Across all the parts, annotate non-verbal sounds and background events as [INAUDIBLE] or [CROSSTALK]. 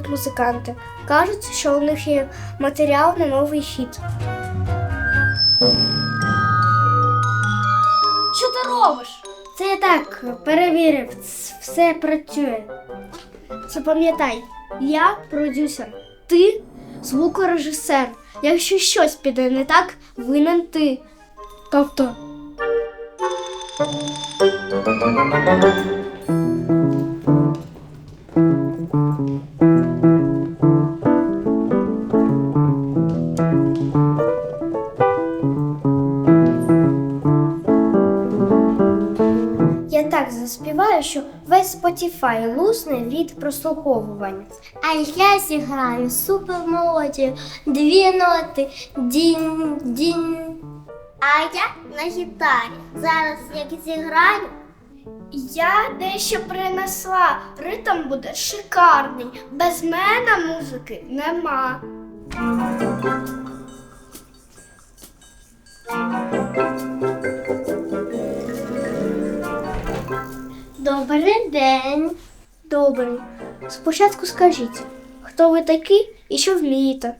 прийдуть музиканти. Кажуть, що у них є матеріал на новий хіт. Що ти робиш? Це я так перевірив, все працює. Запам'ятай, я продюсер, ти звукорежисер. Якщо щось піде не так, винен ти. Тобто. Я заспіваю, що весь Spotify лусне від прослуховування. А я зіграю супер мелодію, дві ноти, дінь, дінь. А я на гітарі. Зараз як зіграю, Я дещо принесла. Ритм буде шикарний. Без мене музики нема. Добрий день. Добре. Спочатку скажіть, хто ви такі і що вмієте?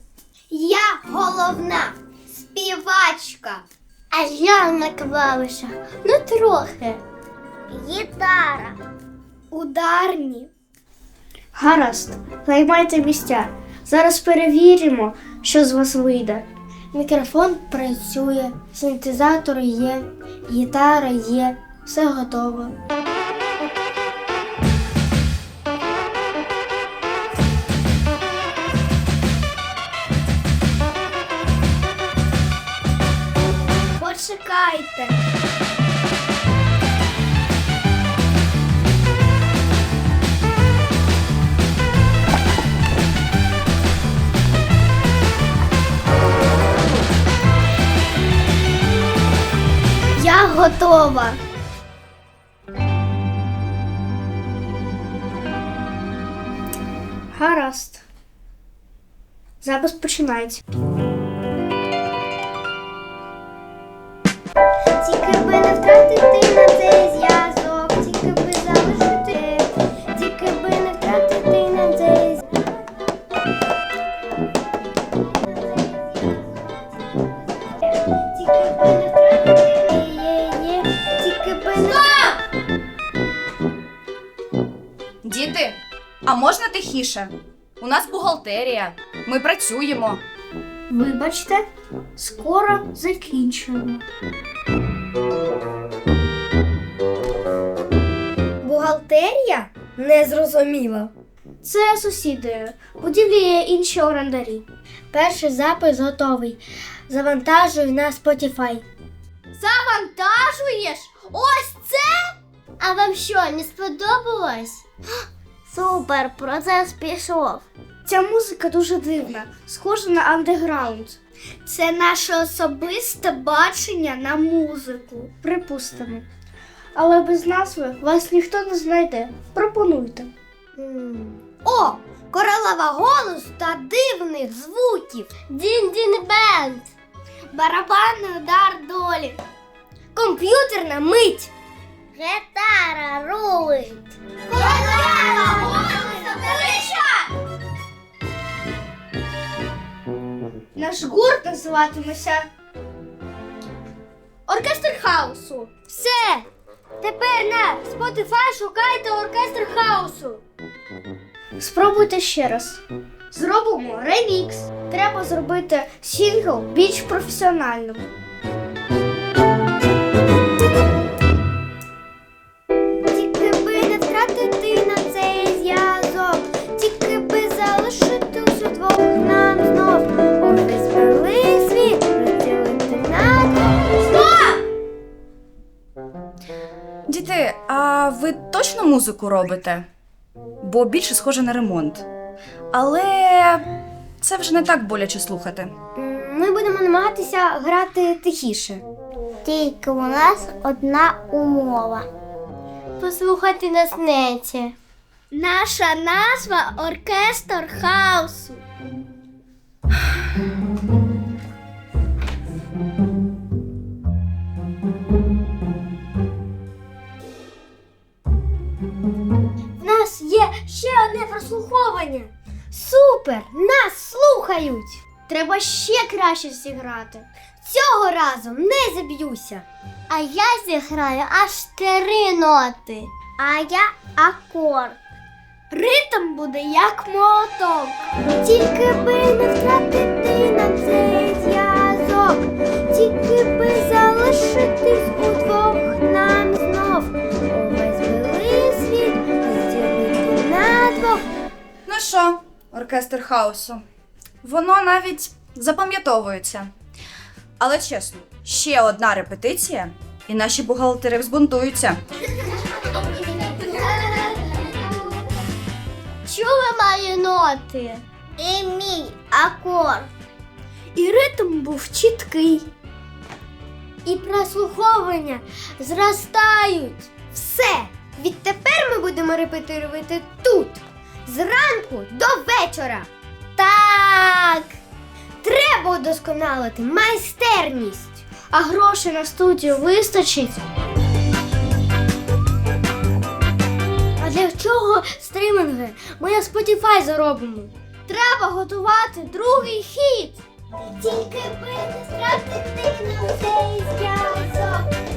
Я головна співачка. А я на клавішах, ну трохи. Гітара. Ударні. Гаразд, займайте місця. Зараз перевіримо, що з вас вийде. Мікрофон працює, синтезатор є, гітара є, все готово. Почекайте. Я готова. Гаразд. Запис починається. Можна тихіше? У нас бухгалтерія. Ми працюємо. Вибачте, скоро закінчуємо. Бухгалтерія? Не зрозуміла. Це сусіди. Будівлі є інші орендарі. Перший запис готовий. Завантажуй на Spotify. Завантажуєш? Ось це? А вам що, не сподобалось? Супер, процес пішов. Ця музика дуже дивна, схожа на андеграунд. Це наше особисте бачення на музику. Припустимо. Але без назви вас ніхто не знайде. Пропонуйте. О, королева голосу та дивних звуків. Дін-дін бенд. Барабанний удар долі. Комп'ютерна мить. Гітара рулить. Наш гурт називатиметься Оркестр хаосу. Все. Тепер на Spotify шукайте оркестр хаосу. Спробуйте ще раз. Зробимо ремікс. Треба зробити сінгл більш професіональним. Ви точно музику робите? Бо більше схоже на ремонт. Але це вже не так боляче слухати. Ми будемо намагатися грати тихіше. Тільки у нас одна умова. Послухати нас неті. Наша назва оркестр хаосу. [LAUGHS] ще одне прослуховування. Супер! Нас слухають! Треба ще краще зіграти. Цього разу не заб'юся. А я зіграю аж три ноти. А я акорд. Ритм буде як молоток. Тільки би не втратити нам цей зв'язок, тільки би залишитись удвох нам знов. Що, оркестр хаосу? Воно навіть запам'ятовується. Але чесно, ще одна репетиція, і наші бухгалтери взбунтуються. Чули мої ноти? І мій акорд. І ритм був чіткий. І прослуховування зростають. Все. Відтепер ми будемо репетирувати тут. Зранку до вечора. Так. Треба удосконалити майстерність. А грошей на студію вистачить. А для чого стріминги? Ми на Spotify заробимо. Треба готувати другий хід. Тільки би не втратити нам цей зв'язок,